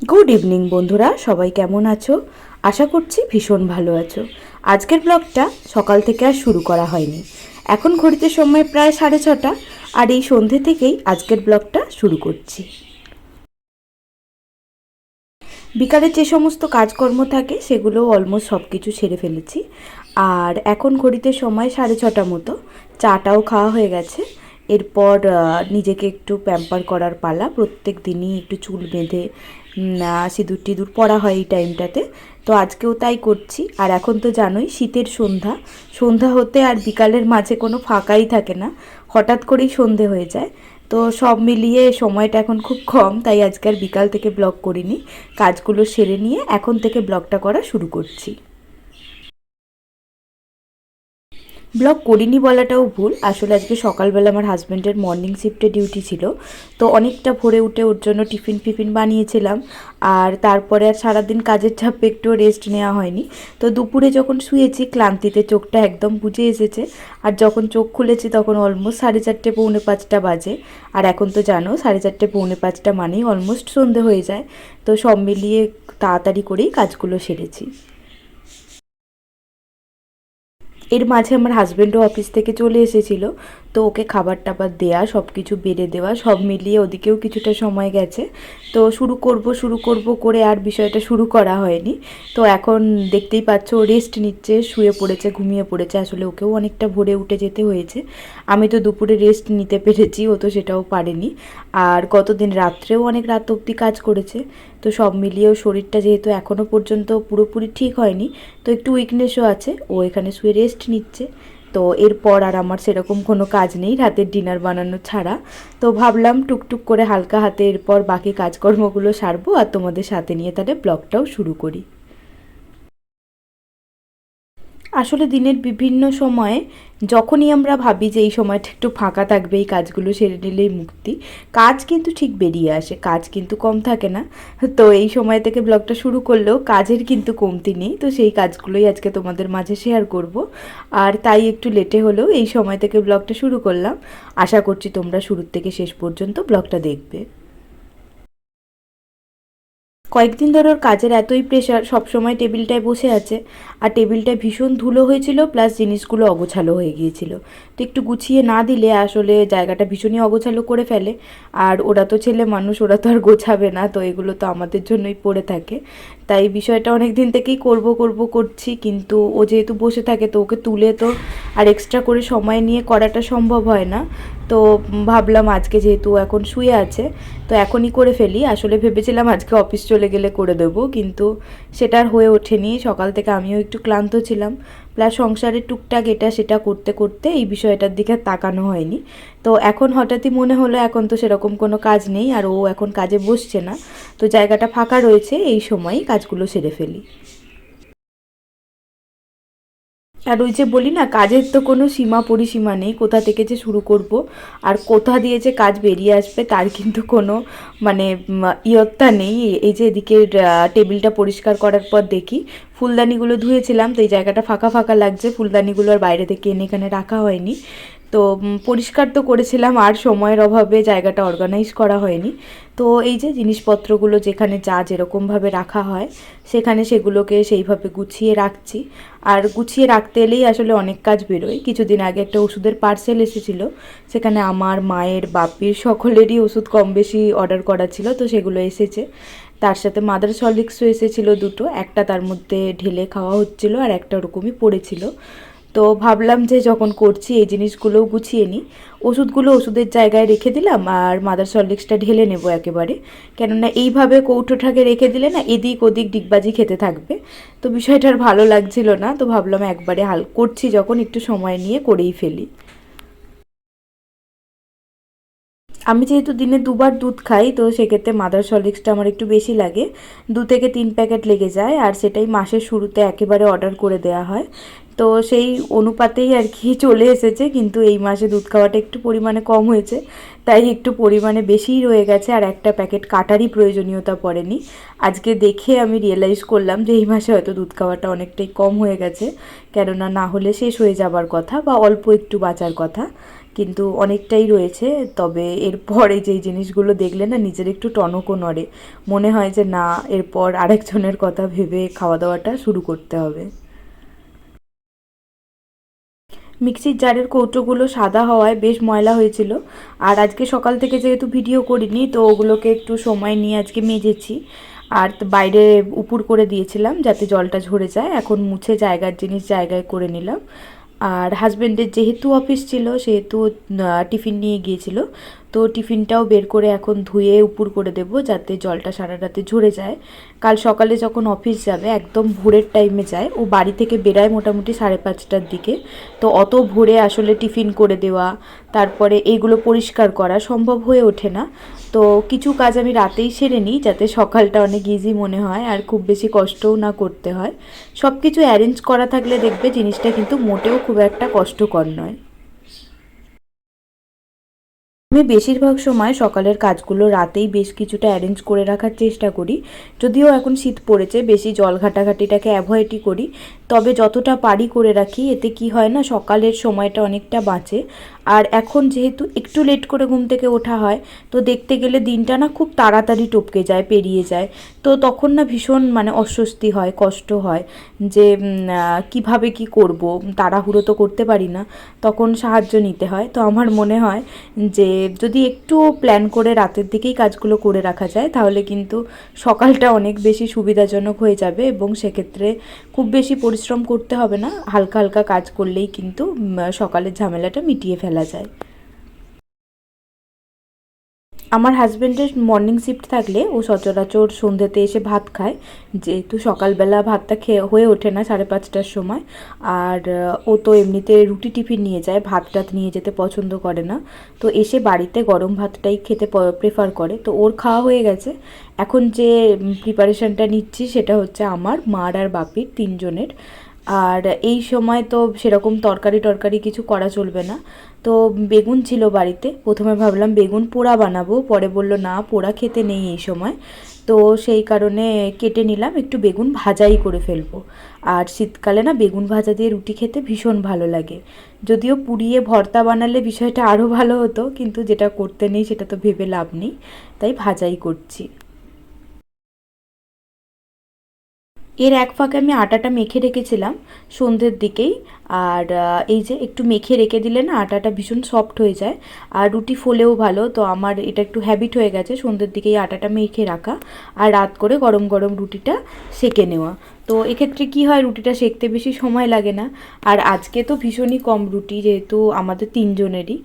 Good evening বন্ধুরা। সবাই কেমন আছো? আশা করছি ভীষণ ভালো আছো। আজকের ব্লগটা সকাল থেকে আর শুরু করা হয়নি। এখন ঘড়িতে সময় প্রায় সাড়ে ছটা, আর এই সন্ধে থেকেই আজকের ব্লগটা শুরু করছি। বিকালে যে সমস্ত কাজকর্ম থাকে, সেগুলো অলমোস্ট সব কিছু সেরে ফেলেছি। আর এখন ঘড়িতে সময় সাড়ে ছটা মতো, চাটাও খাওয়া হয়ে গেছে। এরপর নিজেকে একটু প্যাম্পার করার পালা। প্রত্যেক দিনই একটু চুল বেঁধে সিঁদুর টিঁদুর পরা হয় এই টাইমটাতে তো আজকেও তাই করছি। আর এখন তো জানোই, শীতের সন্ধ্যা। সন্ধ্যা হতে আর বিকালের মাঝে কোনো ফাঁকাই থাকে না। হঠাৎ করেই সন্ধে হয়ে যায়। তো সব মিলিয়ে সময়টা এখন খুব কম, তাই আজকে আর বিকাল থেকে ব্লগ করিনি। কাজগুলো সেরে নিয়ে এখন থেকে ব্লগটা করা শুরু করছি। ব্লগ করিনি বলাটাও ভুল। আসলে আজকে সকালবেলা আমার হাজব্যান্ডের মর্নিং শিফটে ডিউটি ছিল। তো অনেকটা ভোরে উঠে ওর জন্য টিফিন ফিফিন বানিয়েছিলাম। আর তারপরে আর সারাদিন কাজের চাপে একটু রেস্ট নেওয়া হয়নি। তো দুপুরে যখন শুয়েছি, ক্লান্তিতে চোখটা একদম বুঝে এসেছে। আর যখন চোখ খুলেছি, তখন অলমোস্ট সাড়ে চারটে, পৌনে পাঁচটা বাজে। আর এখন তো জানো, সাড়ে চারটে, পৌনে পাঁচটা মানেই অলমোস্ট সন্ধে হয়ে যায়। তো সব মিলিয়ে তাড়াতাড়ি করেই কাজগুলো সেরেছি। এর মাঝে আমার হাজব্যান্ডও অফিস থেকে চলে এসেছিল। তো ওকে খাবার টাবার দেয়া সব কিছু বেড়ে দেওয়া, সব মিলিয়ে ওদিকেও কিছুটা সময় গেছে। তো শুরু করব শুরু করব করে আর বিষয়টা শুরু করা হয়নি। তো এখন দেখতেই পাচ্ছ ও রেস্ট নিচ্ছে, শুয়ে পড়েছে, ঘুমিয়ে পড়েছে। আসলে ওকেও অনেকটা ভোরে উঠে যেতে হয়েছে। আমি তো দুপুরে রেস্ট নিতে পেরেছি, ও তো সেটাও পারেনি। আর গতদিন রাত্রেও অনেক রাত অবধি কাজ করেছে। তো সব মিলিয়েও শরীরটা যেহেতু এখনও পর্যন্ত পুরোপুরি ঠিক হয়নি, তো একটু উইকনেসও আছে। ও এখানে শুয়ে রেস্ট নিচ্ছে। তো এরপর আর আমার সেরকম কোনো কাজ নেই রাতের ডিনার বানানো ছাড়া। তো ভাবলাম টুকটুক করে হালকা হাতে এরপর বাকি কাজকর্মগুলো সারবো আর তোমাদের সাথে নিয়ে তাহলে ব্লগটাও শুরু করি। আসলে দিনের বিভিন্ন সময়ে যখনই আমরা ভাবি যে এই সময়টা একটু ফাঁকা থাকবে, এই কাজগুলো সেরে নিলেই মুক্তি, কাজ কিন্তু ঠিক বেরিয়ে আসে, কাজ কিন্তু কম থাকে না। তো এই সময় থেকে ব্লগটা শুরু করলেও কাজের কিন্তু কমতি নেই, তো সেই কাজগুলোই আজকে তোমাদের মাঝে শেয়ার করব। আর তাই একটু লেটে হলেও এই সময় থেকে ব্লগটা শুরু করলাম। আশা করছি তোমরা শুরুর থেকে শেষ পর্যন্ত ব্লগটা দেখবে। কয়েকদিন ধরে ওর কাজের এতই প্রেশার সবসময় টেবিলটায় বসে আছে। আর টেবিলটা ভীষণ ধুলো হয়েছিল প্লাস জিনিসগুলো অগোছালো হয়ে গিয়েছিল। তো একটু গুছিয়ে না দিলে আসলে জায়গাটা ভীষণই অগোছালো করে ফেলে। আর ওরা তো ছেলে মানুষ, ওরা তো আর গোছাবে না, তো এগুলো তো আমাদের জন্যই পড়ে থাকে। তাই বিষয়টা অনেক দিন থেকেই করব করব, করছি, কিন্তু ও যেহেতু বসে থাকে, তো ওকে তুলে তো আর এক্সট্রা করে সময় নিয়ে করাটা সম্ভব হয় না। তো ভাবলাম আজকে যেহেতু এখন শুয়ে আছে, তো এখনই করে ফেলি। আসলে ভেবেছিলাম আজকে অফিস চলে গেলে করে দেবো, কিন্তু সেটা আর হয়ে ওঠেনি। সকাল থেকে আমিও একটু ক্লান্ত ছিলাম। প্লাস সংসারের টুকটাক এটা সেটা করতে করতে এই বিষয়টার দিকে তাকানো হয়নি। তো এখন হঠাৎই মনে হলো এখন তো সেরকম কোনো কাজ নেই, আর ও এখন কাজে বসছে না। তো জায়গাটা ফাঁকা রয়েছে, এই সময়ই কাজগুলো সেরে ফেলি। আর ওই যে বলি না, কাজের তো কোনো সীমা পরিসীমা নেই, কোথা থেকে যে শুরু করব আর কোথা দিয়ে যে কাজ বেরিয়ে আসবে তার কিন্তু কোনো মানে ইয়ত্তা নেই। এই যে এদিকে টেবিলটা পরিষ্কার করার পর দেখি ফুলদানিগুলো ধুয়েছিলাম, তো এই জায়গাটা ফাঁকা ফাঁকা লাগছে, ফুলদানিগুলো আর বাইরে থেকে এনে এখানে রাখা হয়নি। তো পরিষ্কার তো করেছিলাম, আর সময়ের অভাবে জায়গাটা অর্গানাইজ করা হয়নি। তো এই যে জিনিসপত্রগুলো যেখানে যা যেরকমভাবে রাখা হয়, সেখানে সেগুলোকে সেইভাবে গুছিয়ে রাখছি। আর গুছিয়ে রাখতে এলেই আসলে অনেক কাজ বেরোয়। কিছুদিন আগে একটা ওষুধের পার্সেল এসেছিল, সেখানে আমার মায়ের, বাপির সকলেরই ওষুধ কম বেশি অর্ডার করা ছিল, তো সেগুলো এসেছে। তার সাথে মাদার সলিক্সও এসেছিল দুটো, একটা তার মধ্যে ঢেলে খাওয়া হচ্ছিল, আর একটা ওরকমই পড়েছিল। তো ভাবলাম যে যখন করছি, এই জিনিসগুলোও গুছিয়ে নিই। ওষুধগুলো ওষুধের জায়গায় রেখে দিলাম আর মাদার সলিক্সটা ঢেলে নেব একেবারে। কেননা এইভাবে কৌটোটাকে রেখে দিলে না, এদিক ওদিক ডিগবাজি খেতে থাকবে। তো বিষয়টা আর ভালো লাগছিল না, তো ভাবলাম একবারে হাল, করছি যখন, একটু সময় নিয়ে করেই ফেলি। আমি যেহেতু দিনে দুবার দুধ খাই, তো সেক্ষেত্রে মাদার সলিক্সটা আমার একটু বেশি লাগে। দু থেকে তিন প্যাকেট লেগে যায়, আর সেটাই মাসের শুরুতে একেবারে অর্ডার করে দেওয়া হয়। তো সেই অনুপাতেই আর কি চলে এসেছে। কিন্তু এই মাসে দুধ খাওয়াটা একটু পরিমাণে কম হয়েছে। তাই একটু পরিমাণে বেশিই রয়ে গেছে আর একটা প্যাকেট কাটারই প্রয়োজনীয়তা পড়েনি। আজকে দেখে আমি রিয়েলাইজ করলাম যে এই মাসে হয়তো দুধ খাওয়াটা অনেকটাই কম হয়ে গেছে। কেননা না হলে শেষ হয়ে যাবার কথা বা অল্প একটু বাঁচার কথা। কিন্তু অনেকটাই রয়েছে। তবে এরপরে যেই জিনিসগুলো দেখলে না নিজের একটু টনকও নড়ে। মনে হয় যে না, এরপর আরেকজনের কথা ভেবে খাওয়া দাওয়াটা শুরু করতে হবে। মিক্সির জারের কৌটোগুলো সাদা হওয়ায় বেশ ময়লা হয়েছিল। আর আজকে সকাল থেকে যেহেতু ভিডিও করিনি, তো ওগুলোকে একটু সময় নিয়ে আজকে মেজেছি। আর বাইরে উপুর করে দিয়েছিলাম যাতে জলটা ঝরে যায়। এখন মুছে জায়গার জিনিস জায়গায় করে নিলাম। আর হাজব্যান্ডের যেহেতু অফিস ছিল, সেহেতু টিফিন নিয়ে গিয়েছিল। তো টিফিনটাও বের করে এখন ধুয়ে উপুর করে দেব যাতে জলটা সারা রাতে ঝরে যায়। কাল সকালে যখন অফিস যাবে, একদম ভোরের টাইমে যায়। ও বাড়ি থেকে বেরায় মোটামুটি সাড়ে পাঁচটার দিকে। তো অত ভোরে আসলে টিফিন করে দেওয়া, তারপরে এইগুলো পরিষ্কার করা সম্ভব হয়ে ওঠে না। তো কিছু কাজ আমি রাতেই সেরে নিই যাতে সকালটা অনেক ইজি মনে হয় আর খুব বেশি কষ্টও না করতে হয়। সব কিছু অ্যারেঞ্জ করা থাকলে দেখবে জিনিসটা কিন্তু মোটেও খুব একটা কষ্টকর নয়। আমি বেশিরভাগ সময় সকালের কাজগুলো রাতেই বেশ কিছুটা অ্যারেঞ্জ করে রাখার চেষ্টা করি। যদিও এখন শীত পড়েছে, বেশি জল ঘাটাঘাটিটাকে অ্যাভয়েডই করি। তবে যতটা পারি করে রাখি, এতে কি হয় না, সকালের সময়টা অনেকটা বাঁচে। আর এখন যেহেতু একটু লেট করে ঘুম থেকে ওঠা হয়, তো দেখতে গেলে দিনটা না খুব তাড়াতাড়ি টপকে যায়, পেরিয়ে যায়। তো তখন না ভীষণ মানে অস্বস্তি হয়, কষ্ট হয় যে কীভাবে কি করব? তাড়াহুড়ো তো করতে পারি না, তখন সাহায্য নিতে হয়। তো আমার মনে হয় যে, যদি একটু প্ল্যান করে রাতের দিকেই কাজগুলো করে রাখা যায়, তাহলে কিন্তু সকালটা অনেক বেশি সুবিধাজনক হয়ে যাবে এবং সেক্ষেত্রে খুব বেশি পরিশ্রম করতে হবে না হালকা হালকা কাজ করলেই কিন্তু সকালের ঝামেলাটা মিটিয়ে ফেলা যায়। আমার হাজব্যান্ডের মর্নিং শিফট থাকলে ও সচরাচর সন্ধ্যেতে এসে ভাত খায়। যেহেতু সকালবেলা ভাতটা খেয়ে, হয়ে ওঠে না সাড়ে পাঁচটার সময়। আর ও তো এমনিতে রুটি টিফিন নিয়ে যায়, ভাত টাত নিয়ে যেতে পছন্দ করে না। তো এসে বাড়িতে গরম ভাতটাই খেতে প্রেফার করে। তো ওর খাওয়া হয়ে গেছে। এখন যে প্রিপারেশনটা নিচ্ছি সেটা হচ্ছে আমার মার আর বাপির তিনজনের। আর এই সময় তো সেরকম তরকারি টরকারি কিছু করা চলবে না। তো বেগুন ছিল বাড়িতে। প্রথমে ভাবলাম বেগুন পোড়া বানাবো, পরে বলল, না, পোড়া খেতে নেই এই সময়। তো সেই কারণে কেটে নিলাম, একটু বেগুন ভাজাই করে ফেলব। আর শীতকালে না, বেগুন ভাজা দিয়ে রুটি খেতে ভীষণ ভালো লাগে। যদিও পুড়িয়ে ভর্তা বানালে বিষয়টা আরও ভালো হতো, কিন্তু যেটা করতে নেই সেটা তো ভেবে লাভ নেই। তাই ভাজাই করছি। এর এক ফাঁকে আমি আটাটা মেখে রেখেছিলাম সন্ধ্যের দিকেই। আর এই যে একটু মেখে রেখে দিলে না আটাটা ভীষণ সফট হয়ে যায়। আর রুটি ফোলেও ভালো, তো আমার এটা একটু হ্যাবিট হয়ে গেছে সন্ধ্যের দিকেই আটাটা মেখে রাখা আর রাত করে গরম গরম রুটিটা সেকে নেওয়া। তো এক্ষেত্রে কি হয়, রুটিটা সেকতে বেশি সময় লাগে না। আর আজকে তো ভীষণই কম রুটি, যেহেতু আমাদের তিনজনেরই।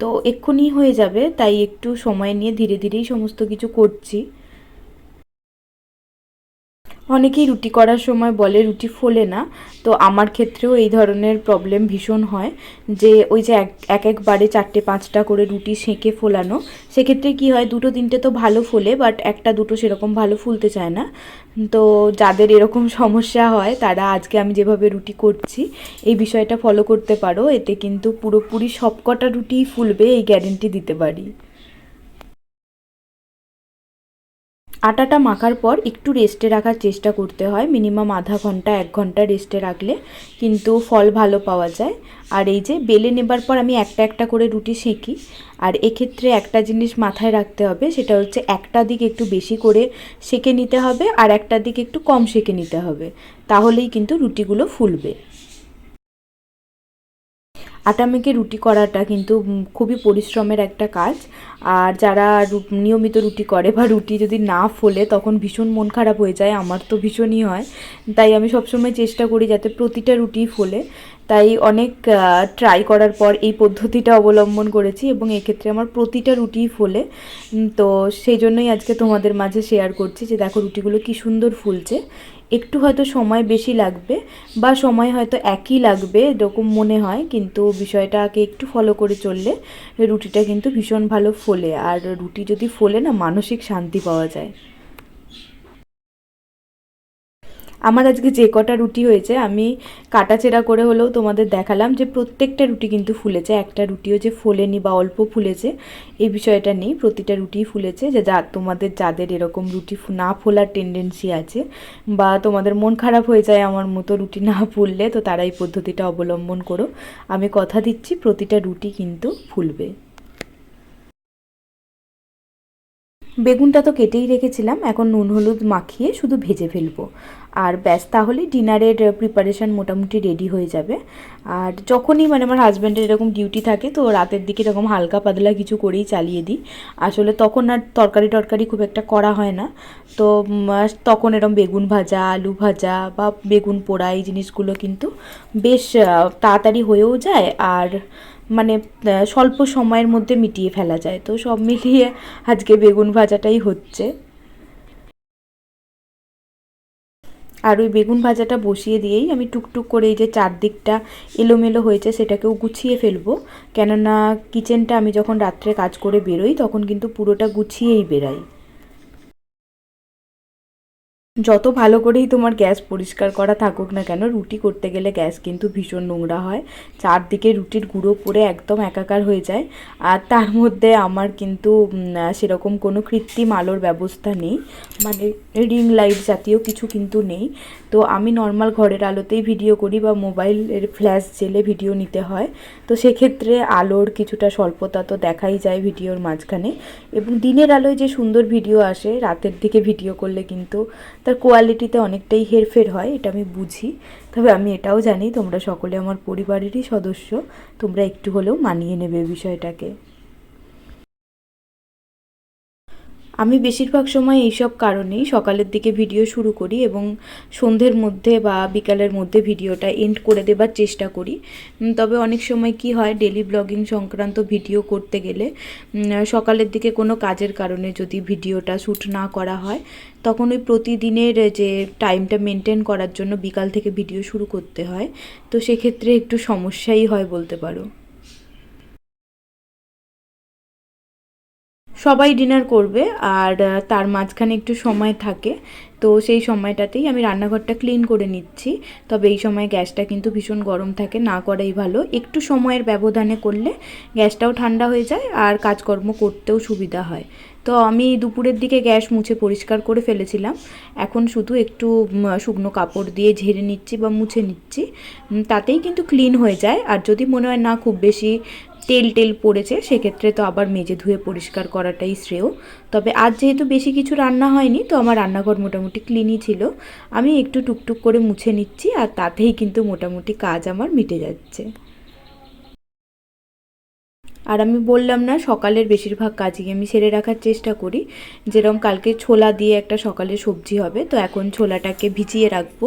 তো এক্ষুনি হয়ে যাবে, তাই একটু সময় নিয়ে ধীরে ধীরেই সমস্ত কিছু করছি। অনেকেই রুটি করার সময় বলে রুটি ফোলে না। তো আমার ক্ষেত্রেও এই ধরনের প্রবলেম ভীষণ হয় যে ওই যে এক এক একবারে চারটে, পাঁচটা করে রুটি সেঁকে ফোলানো। সেক্ষেত্রে কি হয়, দুটো, তিনটে তো ভালো ফোলে বাট একটা, দুটো সেরকম ভালো ফুলতে চায় না। তো যাদের এরকম সমস্যা হয়, তারা আজকে আমি যেভাবে রুটি করছি, এই বিষয়টা ফলো করতে পারো। এতে কিন্তু পুরোপুরি সবকটা রুটিই ফুলবে, এই গ্যারেন্টি দিতে পারি। আটাটা মাখার পর একটু রেস্টে রাখার চেষ্টা করতে হয়। মিনিমাম আধা ঘণ্টা, এক ঘণ্টা রেস্টে রাখলে কিন্তু ফল ভালো পাওয়া যায়। আর এই যে বেলে নেবার পর আমি একটা একটা করে রুটি সেঁকি। আর এক্ষেত্রে একটা জিনিস মাথায় রাখতে হবে, সেটা হচ্ছে একটা দিক একটু বেশি করে সেঁকে নিতে হবে আর একটা দিক একটু কম সেঁকে নিতে হবে। তাহলেই কিন্তু রুটিগুলো ফুলবে। আটা মেখে রুটি করাটা কিন্তু খুবই পরিশ্রমের একটা কাজ। আর যারা নিয়মিত রুটি করে বা রুটি যদি না ফোলে তখন ভীষণ মন খারাপ হয়ে যায়, আমার তো ভীষণই হয়। তাই আমি সবসময় চেষ্টা করি যাতে প্রতিটা রুটি ফোলে। তাই অনেক ট্রাই করার পর এই পদ্ধতিটা অবলম্বন করেছি এবং এক্ষেত্রে আমার প্রতিটা রুটিই ফোলে। তো সেই জন্যই আজকে তোমাদের মাঝে শেয়ার করছি যে দেখো রুটিগুলো কি সুন্দর ফুলছে। একটু হয়তো সময় বেশি লাগবে বা সময় হয়তো একই লাগবে এরকম মনে হয়, কিন্তু বিষয়টাকে একটু ফলো করে চললে রুটিটা কিন্তু ভীষণ ভালো ফোলে। আর রুটি যদি ফোলে না, মানসিক শান্তি পাওয়া যায়। আমার আজকে যে কটা রুটি হয়েছে, আমি কাটাচেরা করে হলেও তোমাদের দেখালাম যে প্রত্যেকটা রুটি কিন্তু ফুলেছে। একটা রুটিও যে ফোলেনি বা অল্প ফুলেছে, এই বিষয়টা নেই। প্রতিটা রুটিই ফুলেছে। যে যা তোমাদের যাদের এরকম রুটি না ফোলার টেন্ডেন্সি আছে বা তোমাদের মন খারাপ হয়ে যায় আমার মতো রুটি না ফুললে, তো তারা এই পদ্ধতিটা অবলম্বন করো। আমি কথা দিচ্ছি, প্রতিটা রুটি কিন্তু ফুলবে। বেগুনটা তো কেটেই রেখেছিলাম, এখন নুন, হলুদ মাখিয়ে শুধু ভেজে ফেলব। আর ব্যাস, তাহলে ডিনারের প্রিপারেশন মোটামুটি রেডি হয়ে যাবে। আর যখনই মানে আমার হাজব্যান্ডের এরকম ডিউটি থাকে, তো রাতের দিকে এরকম হালকা পাতলা কিছু করেই চালিয়ে দিই। আসলে তখন আর তরকারি টরকারি খুব একটা করা হয় না। তো তখন এরকম বেগুন ভাজা, আলু ভাজা বা বেগুন পোড়া এই জিনিসগুলো কিন্তু বেশ তাড়াতাড়ি হয়েও যায়। আর মানে স্বল্প সময়ের মধ্যে মিটিয়ে ফেলা যায়। তো সব মিলিয়ে আজকে বেগুন ভাজাটাই হচ্ছে। আর ওই বেগুন ভাজাটা বসিয়ে দিয়েই আমি টুকটুক করে এই যে চারদিকটা এলোমেলো হয়েছে, সেটাকেও গুছিয়ে ফেলব। কেননা কিচেনটা আমি যখন রাত্রে কাজ করে বেরোই, তখন কিন্তু পুরোটা গুছিয়েই বেরাই। যত ভালো করেই তোমার গ্যাস পরিষ্কার করা থাকুক না কেন, রুটি করতে গেলে গ্যাস কিন্তু ভীষণ নোংরা হয়। চারদিকে রুটির গুঁড়ো পরে একদম একাকার হয়ে যায়। আর তার মধ্যে আমার কিন্তু সেরকম কোনো কৃত্রিম আলোর ব্যবস্থা নেই। মানে রিং লাইট জাতীয় কিছু কিন্তু নেই। তো আমি নর্মাল ঘরের আলোতেই ভিডিও করি বা মোবাইলের ফ্ল্যাশ জেলে ভিডিও নিতে হয়। তো সেক্ষেত্রে আলোর কিছুটা স্বল্পতা তো দেখাই যায় ভিডিওর মাঝখানে। এবং দিনের আলোয় যে সুন্দর ভিডিও আসে, রাতের দিকে ভিডিও করলে কিন্তু তার কোয়ালিটিতে অনেকটাই হেরফের হয়, এটা আমি বুঝি। তবে আমি এটাও জানি, তোমরা সকলে আমার পরিবারেরই সদস্য, তোমরা একটু হলেও মানিয়ে নেবে বিষয়টাকে। আমি বেশিরভাগ সময় এইসব কারণেই সকালের দিকে ভিডিও শুরু করি এবং সন্ধ্যের মধ্যে বা বিকালের মধ্যে ভিডিওটা এন্ড করে দেবার চেষ্টা করি। তবে অনেক সময় কি হয় ডেলি ব্লগিং সংক্রান্ত ভিডিও করতে গেলে সকালের দিকে কোনো কাজের কারণে যদি ভিডিওটা শ্যুট না করা হয়, তখন ওই প্রতিদিনের যে টাইমটা মেনটেন করার জন্য বিকাল থেকে ভিডিও শুরু করতে হয়। তো সেক্ষেত্রে একটু সমস্যাই হয় বলতে পারো। সবাই ডিনার করবে আর তার মাঝখানে একটু সময় থাকে। তো সেই সময়টাতেই আমি রান্নাঘরটা ক্লিন করে নিচ্ছি। তবে এই সময় গ্যাসটা কিন্তু ভীষণ গরম থাকে, না করাই ভালো। একটু সময়ের ব্যবধানে করলে গ্যাসটাও ঠান্ডা হয়ে যায় আর কাজকর্ম করতেও সুবিধা হয়। তো আমি দুপুরের দিকে গ্যাস মুছে পরিষ্কার করে ফেলেছিলাম। এখন শুধু একটু শুকনো কাপড় দিয়ে ঝেড়ে নিচ্ছি বা মুছে নিচ্ছি। তাতেই কিন্তু ক্লিন হয়ে যায়। আর যদি মনে হয় না খুব বেশি তেল টেল পড়েছে, সেক্ষেত্রে তো আবার মেজে ধুয়ে পরিষ্কার করাটাই শ্রেয়। তবে আজ যেহেতু বেশি কিছু রান্না হয়নি, তো আমার রান্নাঘর মোটামুটি ক্লিনই ছিল। আমি একটু টুকটুক করে মুছে নিচ্ছি আর তাতেই কিন্তু মোটামুটি কাজ আমার মিটে যাচ্ছে। আর আমি বললাম না, সকালের বেশিরভাগ কাজই আমি সেরে রাখার চেষ্টা করি। যেরকম কালকে ছোলা দিয়ে একটা সকালে সবজি হবে, তো এখন ছোলাটাকে ভিজিয়ে রাখব।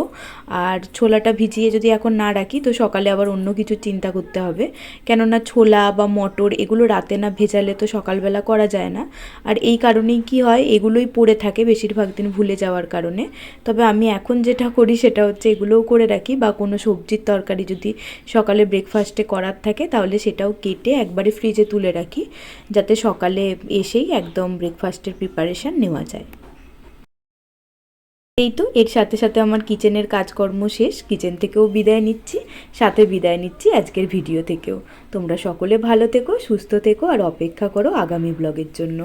আর ছোলাটা ভিজিয়ে যদি এখন না রাখি, তো সকালে আবার অন্য কিছু চিন্তা করতে হবে। কেননা ছোলা বা মটর এগুলো রাতে না ভেজালে তো সকালবেলা করা যায় না। আর এই কারণেই কি হয়, এগুলোই পড়ে থাকে বেশিরভাগ দিন ভুলে যাওয়ার কারণে। তবে আমি এখন যেটা করি, সেটা হচ্ছে এগুলোও করে রাখি বা কোনো সবজির তরকারি যদি সকালে ব্রেকফাস্টে করার থাকে, তাহলে সেটাও কেটে একবারে ফ্রিজে তুলে রাখি, যাতে সকালে এসেই একদম ব্রেকফাস্টের প্রিপারেশান নেওয়া যায়। এই তো, এর সাথে সাথে আমার কিচেনের কাজকর্ম শেষ কিচেন থেকেও বিদায় নিচ্ছি, সাথে বিদায় নিচ্ছি আজকের ভিডিও থেকেও। তোমরা সকলে ভালো থেকো, সুস্থ থেকো, আর অপেক্ষা করো আগামী ব্লগের জন্য।